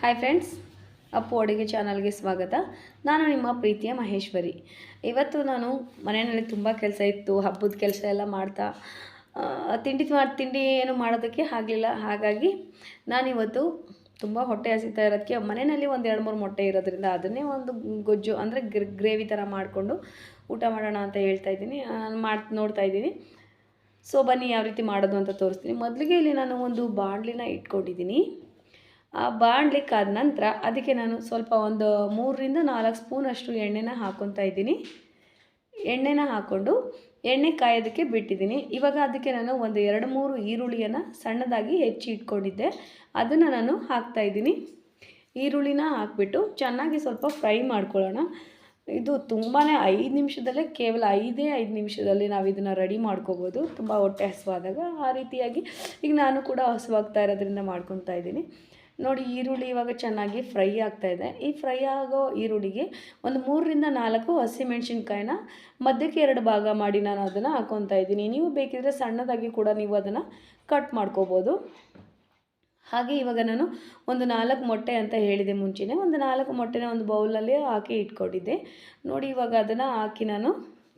Hi friends Appu ಅಡುಗೆ ಚಾನಲ್ಗೆ ಸ್ವಾಗತ. ನಾನು ನಿಮ್ಮ ಪ್ರೀತಿಯ ಮಹೇಶ್ವರಿ. ಇವತ್ತು ನಾನು ಮನೆಯಲ್ಲಿ ತುಂಬ ಕೆಲಸ ಇತ್ತು, ಹಬ್ಬದ ಕೆಲಸ ಎಲ್ಲ ಮಾಡ್ತಾ ತಿಂಡಿ ಮಾಡಿ ತಿಂಡಿ ಏನು ಮಾಡೋದಕ್ಕೆ ಆಗಲಿಲ್ಲ. ಹಾಗಾಗಿ ನಾನಿವತ್ತು ತುಂಬ ಹೊಟ್ಟೆ ಹಸಿತಾ ಇರೋದಕ್ಕೆ ಮನೆಯಲ್ಲಿ ಒಂದು ಎರಡು ಮೂರು ಮೊಟ್ಟೆ ಇರೋದ್ರಿಂದ ಅದನ್ನೇ ಒಂದು ಗೊಜ್ಜು ಅಂದರೆ ಗ್ರೇವಿ ಥರ ಮಾಡಿಕೊಂಡು ಊಟ ಮಾಡೋಣ ಅಂತ ಹೇಳ್ತಾ ಇದ್ದೀನಿ. ಮಾಡಿ, ನೋಡ್ತಾ ಇದ್ದೀನಿ. ಸೊ ಬನ್ನಿ, ಯಾವ ರೀತಿ ಮಾಡೋದು ಅಂತ ತೋರಿಸ್ತೀನಿ. ಮೊದಲಿಗೆ ಇಲ್ಲಿ ನಾನು ಒಂದು ಬಾಣಲಿನ ಇಟ್ಕೊಂಡಿದ್ದೀನಿ. ಆ ಬಾಣಲಿ ಕಾದ ನಂತರ ಅದಕ್ಕೆ ನಾನು ಸ್ವಲ್ಪ ಒಂದು ಮೂರರಿಂದ ನಾಲ್ಕು ಸ್ಪೂನಷ್ಟು ಎಣ್ಣೆನ ಹಾಕೊತಾ ಇದ್ದೀನಿ. ಎಣ್ಣೆನ ಹಾಕ್ಕೊಂಡು ಎಣ್ಣೆ ಕಾಯೋದಕ್ಕೆ ಬಿಟ್ಟಿದ್ದೀನಿ. ಇವಾಗ ಅದಕ್ಕೆ ನಾನು ಒಂದು ಎರಡು ಮೂರು ಈರುಳ್ಳಿಯನ್ನು ಸಣ್ಣದಾಗಿ ಹೆಚ್ಚಿ ಇಟ್ಕೊಂಡಿದ್ದೆ. ಅದನ್ನು ನಾನು ಹಾಕ್ತಾ ಇದ್ದೀನಿ. ಈರುಳ್ಳಿನ ಹಾಕ್ಬಿಟ್ಟು ಚೆನ್ನಾಗಿ ಸ್ವಲ್ಪ ಫ್ರೈ ಮಾಡ್ಕೊಳ್ಳೋಣ. ಇದು ತುಂಬಾ ಐದು ನಿಮಿಷದಲ್ಲೇ, ಕೇವಲ ಐದೇ ಐದು ನಿಮಿಷದಲ್ಲಿ ನಾವು ಇದನ್ನು ರೆಡಿ ಮಾಡ್ಕೋಬೋದು. ತುಂಬ ಹೊಟ್ಟೆ ಹಸುವಾದಾಗ ಆ ರೀತಿಯಾಗಿ ಈಗ ನಾನು ಕೂಡ ಹಸುವಾಗ್ತಾ ಇರೋದ್ರಿಂದ ಮಾಡ್ಕೊತಾ ಇದ್ದೀನಿ. ನೋಡಿ ಈರುಳ್ಳಿ ಇವಾಗ ಚೆನ್ನಾಗಿ ಫ್ರೈ ಆಗ್ತಾ ಇದೆ. ಈ ಫ್ರೈ ಆಗೋ ಈರುಳ್ಳಿಗೆ ಒಂದು ಮೂರರಿಂದ ನಾಲ್ಕು ಹಸಿಮೆಣ್ಸಿನ್ಕಾಯಿನ, ಮಧ್ಯಕ್ಕೆ ಎರಡು ಭಾಗ ಮಾಡಿ ನಾನು ಅದನ್ನು ಹಾಕ್ಕೊತಾ ಇದ್ದೀನಿ. ನೀವು ಬೇಕಿದ್ರೆ ಸಣ್ಣದಾಗಿ ಕೂಡ ನೀವು ಅದನ್ನು ಕಟ್ ಮಾಡ್ಕೋಬೋದು. ಹಾಗೆ ಇವಾಗ ನಾನು ಒಂದು ನಾಲ್ಕು ಮೊಟ್ಟೆ ಅಂತ ಹೇಳಿದೆ ಮುಂಚೆನೇ. ಒಂದು ನಾಲ್ಕು ಮೊಟ್ಟೆನ ಒಂದು ಬೌಲಲ್ಲಿ ಹಾಕಿ ಇಟ್ಕೊಂಡಿದ್ದೆ. ನೋಡಿ ಇವಾಗ ಅದನ್ನು ಹಾಕಿ ನಾನು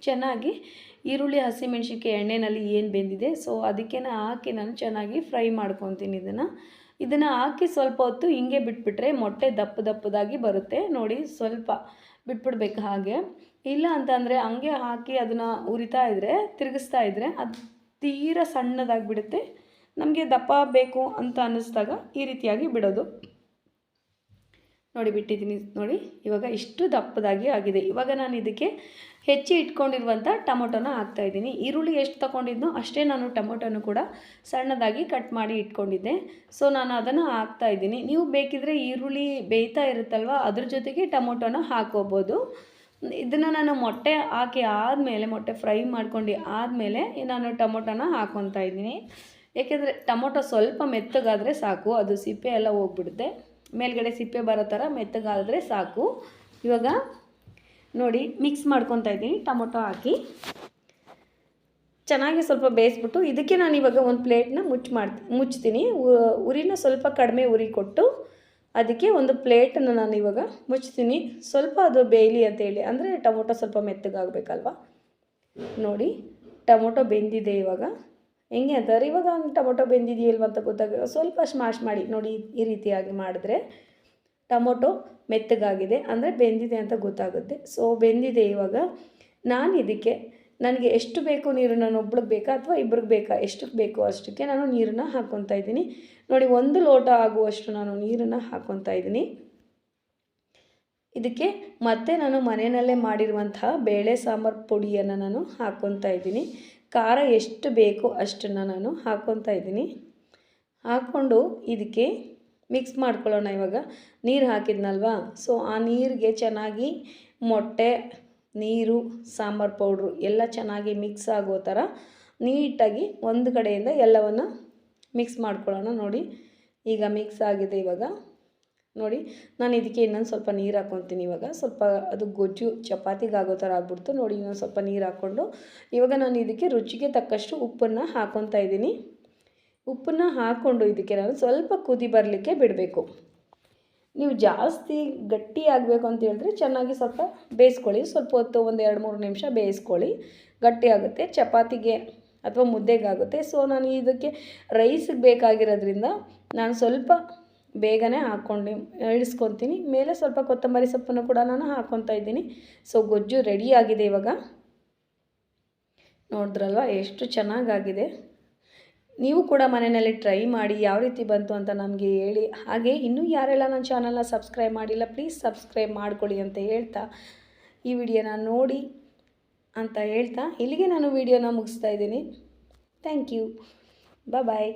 ಚೆನ್ನಾಗಿ ಈರುಳ್ಳಿ, ಹಸಿಮೆಣ್ಸಿನ್ಕಾಯಿ ಎಣ್ಣೆಯಲ್ಲಿ ಏನು ಬೆಂದಿದೆ, ಸೊ ಅದಕ್ಕೆ ಹಾಕಿ ನಾನು ಚೆನ್ನಾಗಿ ಫ್ರೈ ಮಾಡ್ಕೊತೀನಿ ಇದನ್ನು. ಇದನ್ನು ಹಾಕಿ ಸ್ವಲ್ಪ ಹೊತ್ತು ಹಿಂಗೆ ಬಿಟ್ಬಿಟ್ರೆ ಮೊಟ್ಟೆ ದಪ್ಪ ದಪ್ಪದಾಗಿ ಬರುತ್ತೆ. ನೋಡಿ ಸ್ವಲ್ಪ ಬಿಟ್ಬಿಡ್ಬೇಕು ಹಾಗೆ. ಇಲ್ಲ ಅಂತಂದರೆ ಹಂಗೆ ಹಾಕಿ ಅದನ್ನು ಉರಿತಾ ಇದ್ದರೆ ತಿರುಗಿಸ್ತಾ ಇದ್ದರೆ ಅದು ತೀರಾ ಸಣ್ಣದಾಗಿಬಿಡುತ್ತೆ. ನಮಗೆ ದಪ್ಪ ಬೇಕು ಅಂತ ಅನ್ನಿಸ್ದಾಗ ಈ ರೀತಿಯಾಗಿ ಬಿಡೋದು. ನೋಡಿ ಬಿಟ್ಟಿದ್ದೀನಿ ನೋಡಿ. ಇವಾಗ ಇಷ್ಟು ದಪ್ಪದಾಗಿ ಆಗಿದೆ. ಇವಾಗ ನಾನು ಇದಕ್ಕೆ ಹೆಚ್ಚಿ ಇಟ್ಕೊಂಡಿರುವಂಥ ಟೊಮೊಟೊನ ಹಾಕ್ತಾಯಿದ್ದೀನಿ ಈರುಳ್ಳಿ ಎಷ್ಟು ತಗೊಂಡಿದ್ನೋ ಅಷ್ಟೇ ನಾನು ಟೊಮೊಟೊನು ಕೂಡ ಸಣ್ಣದಾಗಿ ಕಟ್ ಮಾಡಿ ಇಟ್ಕೊಂಡಿದ್ದೆ. ಸೊ, ನಾನು ಅದನ್ನು ಹಾಕ್ತಾಯಿದ್ದೀನಿ ನೀವು ಬೇಕಿದ್ರೆ ಈರುಳ್ಳಿ ಬೇಯ್ತಾ ಇರುತ್ತಲ್ವ, ಅದ್ರ ಜೊತೆಗೆ ಟೊಮೊಟೊನ ಹಾಕೋಬೋದು ಇದನ್ನು ನಾನು ಮೊಟ್ಟೆ ಹಾಕಿ ಆದಮೇಲೆ, ಮೊಟ್ಟೆ ಫ್ರೈ ಮಾಡ್ಕೊಂಡು ಆದಮೇಲೆ ನಾನು ಟೊಮೊಟೊನ ಹಾಕ್ಕೊತಾ ಇದ್ದೀನಿ. ಏಕೆಂದರೆ ಟೊಮೊಟೊ ಸ್ವಲ್ಪ ಮೆತ್ತಗಾದರೆ ಸಾಕು, ಅದು ಸಿಪ್ಪೆ ಎಲ್ಲ ಹೋಗ್ಬಿಡುತ್ತೆ. ಮೇಲ್ಗಡೆ ಸಿಪ್ಪೆ ಬರೋ ಥರ ಮೆತ್ತಗಾದರೆ ಸಾಕು. ಇವಾಗ ನೋಡಿ ಮಿಕ್ಸ್ ಮಾಡ್ಕೊತಾ ಇದ್ದೀನಿ, ಟೊಮೊಟೊ ಹಾಕಿ. ಚೆನ್ನಾಗಿ ಸ್ವಲ್ಪ ಬೇಯಿಸ್ಬಿಟ್ಟು, ಇದಕ್ಕೆ ನಾನು ಇವಾಗ ಒಂದು ಪ್ಲೇಟ್ನ ಮುಚ್ಚಿ ಮಾಡ್ತೀನಿ ಮುಚ್ತೀನಿ. ಉರಿನ ಸ್ವಲ್ಪ ಕಡಿಮೆ ಉರಿ ಕೊಟ್ಟು, ಅದಕ್ಕೆ ಒಂದು ಪ್ಲೇಟನ್ನು ನಾನು ಇವಾಗ ಮುಚ್ತೀನಿ. ಸ್ವಲ್ಪ ಅದು ಬೇಯಲಿ ಅಂತೇಳಿ ಅಂದರೆ ಟೊಮೊಟೊ ಸ್ವಲ್ಪ ಮೆತ್ತಗಾಗಬೇಕಲ್ವ? ನೋಡಿ, ಟೊಮೊಟೊ ಬೆಂದಿದೆ ಇವಾಗ. ಹೆಂಗೆ ಅಂತಾರೆ? ಇವಾಗ ಟೊಮೊಟೊ ಬೆಂದಿದೆಯಲ್ವ ಅಂತ ಗೊತ್ತಾಗ, ಸ್ವಲ್ಪ ಸ್ಮಾಶ್ ಮಾಡಿ, ನೋಡಿ ಈ ರೀತಿಯಾಗಿ ಮಾಡಿದ್ರೆ ಟೊಮೊಟೊ ಮೆತ್ತಗಾಗಿದೆ ಅಂದರೆ ಬೆಂದಿದೆ ಅಂತ ಗೊತ್ತಾಗುತ್ತೆ. ಸೊ ಬೆಂದಿದೆ ಇವಾಗ. ನಾನು ಇದಕ್ಕೆ ನನಗೆ ಎಷ್ಟು ಬೇಕು ನೀರು ನಾನು ಒಬ್ಳಿಗೆ ಬೇಕಾ ಅಥವಾ ಇಬ್ರಿಗೆ ಬೇಕಾ? ಎಷ್ಟಕ್ಕೆ ಬೇಕೋ ಅಷ್ಟಕ್ಕೆ ನಾನು ನೀರನ್ನು ಹಾಕ್ಕೊತಾ ಇದ್ದೀನಿ. ನೋಡಿ, ಒಂದು ಲೋಟ ಆಗುವಷ್ಟು ನಾನು ನೀರನ್ನು ಹಾಕ್ಕೊತಾ ಇದ್ದೀನಿ. ಇದಕ್ಕೆ ಮತ್ತೆ ನಾನು ಮನೆಯಲ್ಲೇ ಮಾಡಿರುವಂತಹ ಬೇಳೆ ಸಾಂಬಾರು ಪುಡಿಯನ್ನು ನಾನು ಹಾಕ್ಕೊತಾ ಇದ್ದೀನಿ. ಖಾರ ಎಷ್ಟು ಬೇಕೋ ಅಷ್ಟನ್ನು ನಾನು ಹಾಕ್ಕೊತಾ ಇದ್ದೀನಿ. ಹಾಕ್ಕೊಂಡು ಇದಕ್ಕೆ ಮಿಕ್ಸ್ ಮಾಡ್ಕೊಳ್ಳೋಣ ಇವಾಗ. ನೀರು ಹಾಕಿದ್ನಲ್ವಾ? ಸೊ ಆ ನೀರಿಗೆ ಚೆನ್ನಾಗಿ ಮೊಟ್ಟೆ, ನೀರು, ಸಾಂಬಾರು ಪೌಡ್ರು ಎಲ್ಲ ಚೆನ್ನಾಗಿ ಮಿಕ್ಸ್ ಆಗೋ ಥರ ನೀಟಾಗಿ ಒಂದು ಕಡೆಯಿಂದ ಎಲ್ಲವನ್ನು ಮಿಕ್ಸ್ ಮಾಡ್ಕೊಳ್ಳೋಣ ನೋಡಿ. ಈಗ ಮಿಕ್ಸ್ ಆಗಿದೆ ಇವಾಗ. ನೋಡಿ, ನಾನು ಇದಕ್ಕೆ ಇನ್ನೊಂದು ಸ್ವಲ್ಪ ನೀರು ಹಾಕ್ಕೊತೀನಿ ಇವಾಗ. ಸ್ವಲ್ಪ ಅದು ಗೊಜ್ಜು ಚಪಾತಿಗೆ ಆಗೋ ಥರ ಆಗ್ಬಿಡ್ತು. ನೋಡಿ, ಇನ್ನೊಂದು ಸ್ವಲ್ಪ ನೀರು ಹಾಕ್ಕೊಂಡು ಇವಾಗ ನಾನು ಇದಕ್ಕೆ ರುಚಿಗೆ ತಕ್ಕಷ್ಟು ಉಪ್ಪನ್ನು ಹಾಕ್ಕೊತಾ ಇದ್ದೀನಿ. ಉಪ್ಪನ್ನು ಹಾಕ್ಕೊಂಡು ಇದಕ್ಕೆ ನಾನು ಸ್ವಲ್ಪ ಕುದಿ ಬರಲಿಕ್ಕೆ ಬಿಡಬೇಕು. ನೀವು ಜಾಸ್ತಿ ಗಟ್ಟಿ ಆಗಬೇಕು ಅಂತ ಹೇಳಿದ್ರೆ ಚೆನ್ನಾಗಿ ಸ್ವಲ್ಪ ಬೇಯಿಸ್ಕೊಳ್ಳಿ. ಸ್ವಲ್ಪ ಹೊತ್ತು, ಒಂದು ಎರಡು ಮೂರು ನಿಮಿಷ ಬೇಯಿಸ್ಕೊಳ್ಳಿ. ಗಟ್ಟಿ ಆಗುತ್ತೆ. ಚಪಾತಿಗೆ ಅಥವಾ ಮುದ್ದೆಗಾಗುತ್ತೆ. ಸೊ ನಾನು ಇದಕ್ಕೆ ರೈಸಿಗೆ ಬೇಕಾಗಿರೋದ್ರಿಂದ ನಾನು ಸ್ವಲ್ಪ ಬೇಗನೆ ಹಾಕ್ಕೊಂಡು ಇಳಿಸ್ಕೊತೀನಿ ಮೇಲೆ ಸ್ವಲ್ಪ ಕೊತ್ತಂಬರಿ ಸೊಪ್ಪನ್ನು ಕೂಡ ನಾನು ಹಾಕ್ಕೊತಾ ಇದ್ದೀನಿ. ಸೊ ಗೊಜ್ಜು ರೆಡಿ ಆಗಿದೆ ಇವಾಗ. ನೋಡಿದ್ರಲ್ವ, ಎಷ್ಟು ಚೆನ್ನಾಗಾಗಿದೆ. ನೀವು ಕೂಡ ಮನೆಯಲ್ಲಿ ಟ್ರೈ ಮಾಡಿ ಯಾವ ರೀತಿ ಬಂತು ಅಂತ ನಮಗೆ ಹೇಳಿ. ಹಾಗೆ ಇನ್ನೂ ಯಾರೆಲ್ಲ ನನ್ನ ಚಾನಲ್ನ ಸಬ್ಸ್ಕ್ರೈಬ್ ಮಾಡಿಲ್ಲ ಪ್ಲೀಸ್ ಸಬ್ಸ್ಕ್ರೈಬ್ ಮಾಡ್ಕೊಳ್ಳಿ ಅಂತ ಹೇಳ್ತಾ ಈ ವಿಡಿಯೋನ ನೋಡಿ ಅಂತ ಹೇಳ್ತಾ ಇಲ್ಲಿಗೆ ನಾನು ವಿಡಿಯೋನ ಮುಗಿಸ್ತಾ ಇದ್ದೀನಿ. Thank you bye